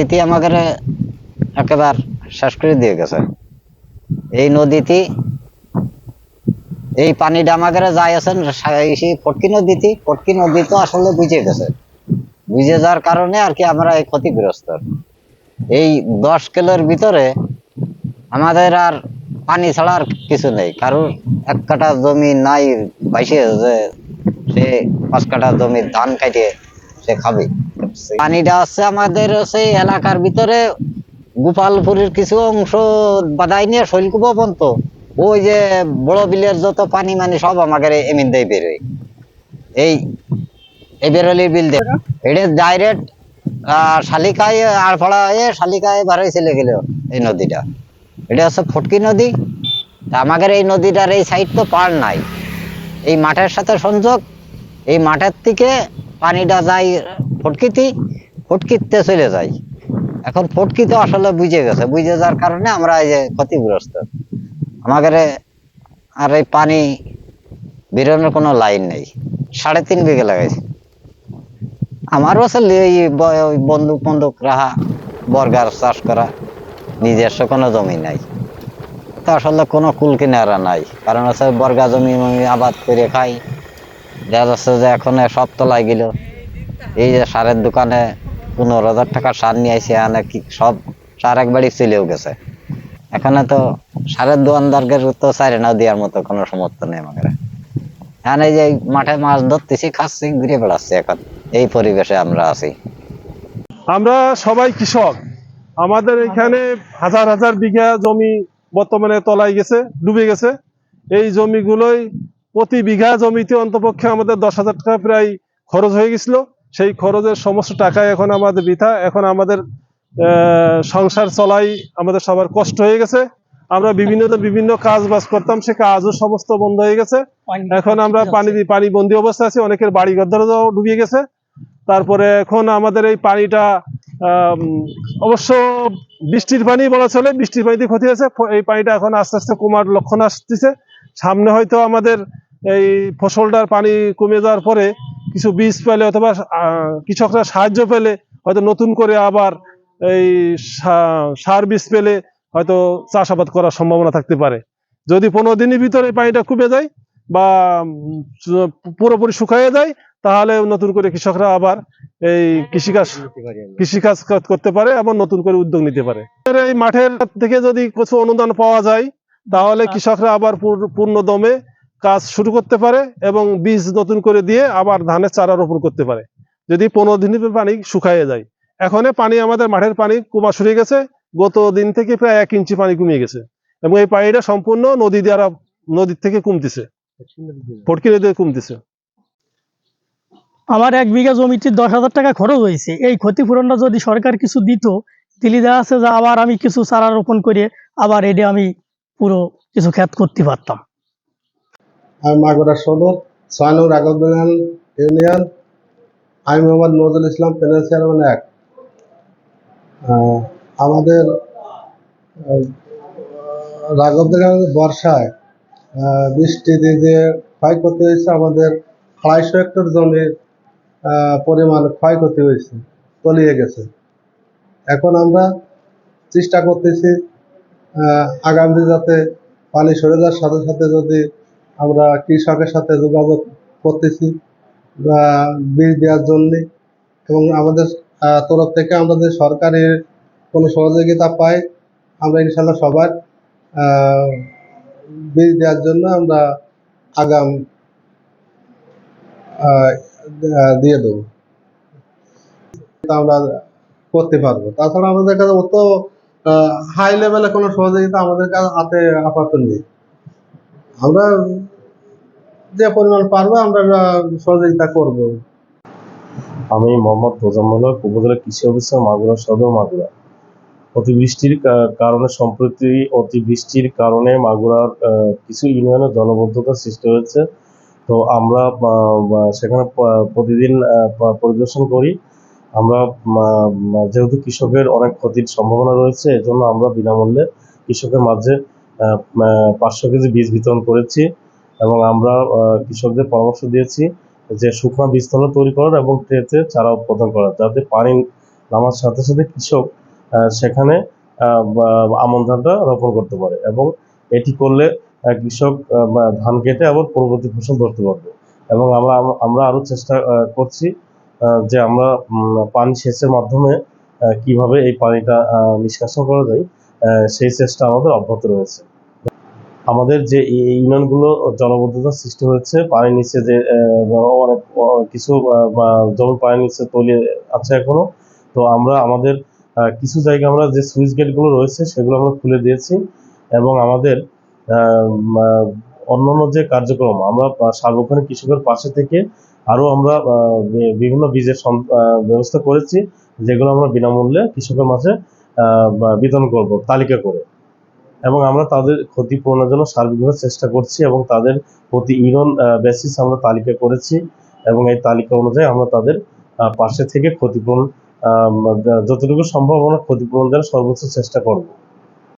পানিতে আমাদের একেবার শেষ করে দিয়ে গেছে। এই নদীতে এই পানিটা আমাদের যাই আছেন ফটকি নদীতে ফটকি নদী তো আসলে বুঝে গেছে। বুঝে যাওয়ার কারণে আর কি আমরা এই ক্ষতিগ্রস্ত। এই দশ কিলোর ভিতরে আমাদের আর পানি ছাড়া আর কিছু নেই। কারোর এক কাঠা জমি নাই, বাইশে যে সে পাঁচ কাঠা জমির ধান কাটে সে খাবে। পানিটা হচ্ছে আমাদের সেই এলাকার ভিতরে, গোপালপুরের কিছু অংশ বাদাই নিয়ে শৈলকুপ পর্যন্ত। ওই যে বড় বিলের যত পানি মানে সব আমাদের এমিন দেয় বেরোয় এই এই বিল দেয় এটা ডাইরেক্ট শালিকায় আর ফড়া হয়ে শালিকায় বারোই চলে গেল এই নদীটা। এটা হচ্ছে ফটকি নদী। তা আমাদের এই নদীটার এই সাইড তো পার নাই। এই মাঠের সাথে সংযোগ, এই মাঠের থেকে পানিটা যায় ফটকিতে ফটকিতে চলে যায়। এখন ফটকিতে আসলে বুঝে গেছে। বুঝে যাওয়ার কারণে আমরা এই যে ক্ষতিগ্রস্ত। আমাদের আর এই পানি বেরোনোর কোনো লাইন নেই। সাড়ে তিন বিঘে লাগাইছে। আমারও আসলে এই বন্দুক বন্দুক রাহা বর্গার চাষ করা নিজস্ব কোনো জমি নাই। তো আসলে কোনো কুল কিনারা নাই। কারণ হচ্ছে বর্গা জমি আবাদ করে খাই। দেখা যাচ্ছে যে এখন সব তলায় গেল। এই যে সারের দোকানে পনেরো হাজার টাকা সার নিয়ে আইসে আনে কি সব সার একবারই চলেও গেছে। এখানে তো সারের দোকানদারকে তো চাইরে না দেওয়ার মতো কোনো সমর্থ নেই আমাদের। এখানে যে মাঠে মাছ ধরতেছি, খাচ্ছি, ঘুরে বেড়াচ্ছি এখন। এই পরিবেশে আমরা আছি। আমরা সবাই কৃষক। আমাদের এখানে হাজার হাজার বিঘা জমি বর্তমানে তলায় গেছে, ডুবে গেছে। এই জমিগুলোই প্রতি বিঘা জমিতে অন্তপক্ষে আমাদের দশ হাজার টাকা প্রায় খরচ হয়ে গেছিল। সেই খরচের সমস্ত টাকা এখন আমাদের বৃথা। এখন আমাদের আহ, সংসার চলাই আমাদের সবার কষ্ট হয়ে গেছে। আমরা বিভিন্ন বিভিন্ন কাজ বাজ করতাম সে কাজও সমস্ত বন্ধ হয়ে গেছে। এখন আমরা পানি পানি বন্দি অবস্থা আছি। অনেকের বাড়ি ঘর ডুবিয়ে গেছে। তারপরে এখন আমাদের এই পানিটা অবশ্য বৃষ্টির পানি বলা চলে বৃষ্টির পানিতে ক্ষতি হয়েছে। এই পানিটা এখন আস্তে আস্তে কমার লক্ষণ আসতেছে। সামনে হয়তো আমাদের এই ফসলটার পানি কমে যাওয়ার পরে কিছু বীজ পেলে অথবা কৃষকরা সাহায্য পেলে হয়তো নতুন করে আবার এই সার বীজ পেলে হয়তো চাষাবাদ করার সম্ভাবনা থাকতে পারে। যদি পনেরো দিনের ভিতরে পানিটা কমে যায় বা পুরোপুরি শুকাইয়ে যায়, তাহলে নতুন করে কৃষকরা আবার এই কৃষিকাজ কৃষিকাজ করতে পারে এবং নতুন করে উদ্যোগ নিতে পারে। এই মাঠের থেকে যদি কিছু অনুদান পাওয়া যায় তাহলে কৃষকরা আবার পূর্ণ দমে কাজ শুরু করতে পারে এবং বীজ নতুন করে দিয়ে আবার ধানের চারা রোপণ করতে পারে। যদি পনেরো দিনের পানি শুকাইয়ে যায়। এখন পানি আমাদের মাঠের পানি কমা শুরু গেছে। গত দিন থেকে প্রায় এক ইঞ্চি পানি কমে গেছে। এবং এই পানিটা সম্পূর্ণ নদী দ্বারা নদীর থেকে কমতেছে। ফটকি নদী কমতেছে। আমার এক বিঘা জমিতে দশ হাজার টাকা খরচ হয়েছে। এই ক্ষতিপূরণটা যদি সরকার কিছু দিত দিলে দেওয়া আছে যে আবার আমি কিছু চারা রোপণ করে আবার এটা আমি পুরো কিছু ক্ষেত করতে পারতাম। আমি মাগুরা সদর ছয়নুর রাগবদিনান ইউনিয়ন, আমি মোহাম্মদ নজরুল ইসলাম প্যানেল চেয়ারম্যান এক। আমাদের রাগবদিনান বর্ষায় বৃষ্টি দিয়ে যে ক্ষয়ক্ষতি হয়েছে, আমাদের আড়াইশো হেক্টর জমির পরিমাণ ক্ষয়ক্ষতি হয়েছে, তলিয়ে গেছে। এখন আমরা চেষ্টা করতেছি আগামী যাতে পানি সরে যাওয়ার সাথে সাথে যদি আমরা কৃষকের সাথে যোগাযোগ করতেছি বীজ দেওয়ার জন্য, এবং আমাদের তরফ থেকে আমরা যে সরকারি কোনো সহযোগিতা পাই, আমরা ইনশাল্লাহ সবার বীজ দেওয়ার জন্য আমরা আগাম দিয়ে দেবো। আমরা করতে পারব। তাছাড়া আমাদের কাছে অত হাই লেভেলে কোনো সহযোগিতা আমাদের হাতে আপাতত নেই। আমরা যে পরিমাণ পারব আমরা সহযোগিতা করব। আমি মোহাম্মদ তোজাম্মল উপজেলা কৃষি অফিসার, মাগুরা সদর মাগুরা। অতিবৃষ্টির কারণে সম্প্রতি অতিবৃষ্টির কারণে মাগুরার কিছু ইউনিয়নে জলবদ্ধতার সৃষ্টি হয়েছে। তো আমরা সেখানে প্রতিদিন পরিদর্শন করি। আমরা যেহেতু কৃষকের অনেক ক্ষতির সম্ভাবনা রয়েছে, এজন্য আমরা বিনামূল্যে কৃষকের মাঝে পাঁচশো কেজি বীজ বিতরণ করেছি এবং আমরা কৃষকদের পরামর্শ দিয়েছি যে শুকনো বীজতলা তৈরি করার এবং ট্রেতে চারা উৎপাদন করার, যাতে পানি নামার সাথে সাথে কৃষক সেখানে আমন ধানটা রোপণ করতে পারে এবং এটি করলে কৃষক ধান কেটে আবার পরবর্তী ফসল ধরতে পারবে এবং আমরা আমরা আরও চেষ্টা করছি। যে আমরা পানি সেচের মাধ্যমে কীভাবে এই পানিটা নিষ্কাশন করা যায় সেই চেষ্টা আমাদের অব্যাহত রয়েছে। আমাদের যে ইউনিয়নগুলো জলবদ্ধতার সৃষ্টি হয়েছে পানির নিচে যে অনেক কিছু বা পানির নিচে তলিয়ে আছে এখনও, তো আমরা আমাদের কিছু জায়গায় আমরা যে সুইচ গেটগুলো রয়েছে, সেগুলো আমরা খুলে দিয়েছি এবং আমাদের অন্যান্য যে কার্যক্রম, আমরা সার্বক্ষণিক কৃষকের পাশে থেকে আরও আমরা বিভিন্ন বীজের ব্যবস্থা করেছি, যেগুলো আমরা বিনামূল্যে কৃষকের মাঝে বিতরণ করব তালিকা করে। এবং আমরা তাদের ক্ষতিপূরণের জন্য সার্বিকভাবে চেষ্টা করছি এবং তাদের প্রতি ইউনিয়ন বেসিস আমরা তালিকা করেছি এবং এই তালিকা অনুযায়ী আমরা তাদের পাশে থেকে ক্ষতিপূরণ যতটুকু সম্ভব আমরা ক্ষতিপূরণ দেওয়ার সর্বোচ্চ চেষ্টা করব।